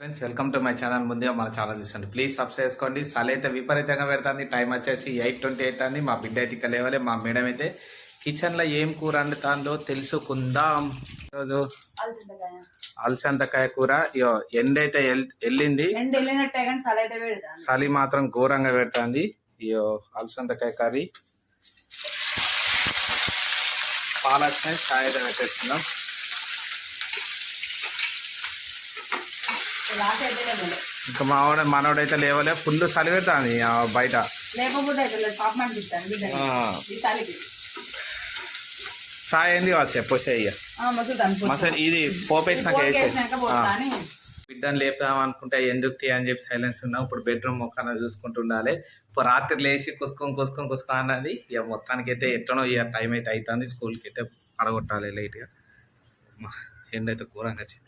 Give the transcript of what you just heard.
Friends welcome to my channel ముందుగా మన channel చూసండి. Please subscribe చేసుకోండి. సల అయితే విపరీతంగా పెడుతుంది. టైం వచ్చేసి ఎయిట్ ట్వంటీ ఎయిట్ అండి. మా బిడ్డ అయితే ఇక్కడ లేవాలి. మా మేడం అయితే కిచెన్లో ఏం కూర వండుతుందో తెలుసుకుందాం. ఈరోజు అలసందకాయ. కూర. ఎండ అయితే వెళ్ళింది. చలి మాత్రం ఘోరంగా పెడుతుంది. ఇయో అలసందకాయ కర్రీ. పాలక్ చాయ్ అయితే పెట్టేస్తున్నాం ఇంకా మావాడ మనోడైతే లేవలే ఫుల్ చలి బయట. చాయ్ ఏంది చెప్పొచ్చే మసులుతాను మసలు ఇది పోపేసినాక బిడ్డను లేపుదాం అనుకుంటే ఎందుకు తీ అని చెప్పి సైలెన్స్ ఉన్నాం ఇప్పుడు బెడ్రూమ్ మొక్కన చూసుకుంటూ ఉండాలి. ఇప్పుడు రాత్రి లేచి కుసుకొని కుసుకొని కుసుకొని అన్నది ఇక మొత్తానికి అయితే ఎట్లనో ఇక టైం అయితే అవుతుంది స్కూల్కి అయితే పడగొట్టాలి లైట్గా ఎండ అయితే ఘోరంగా వచ్చింది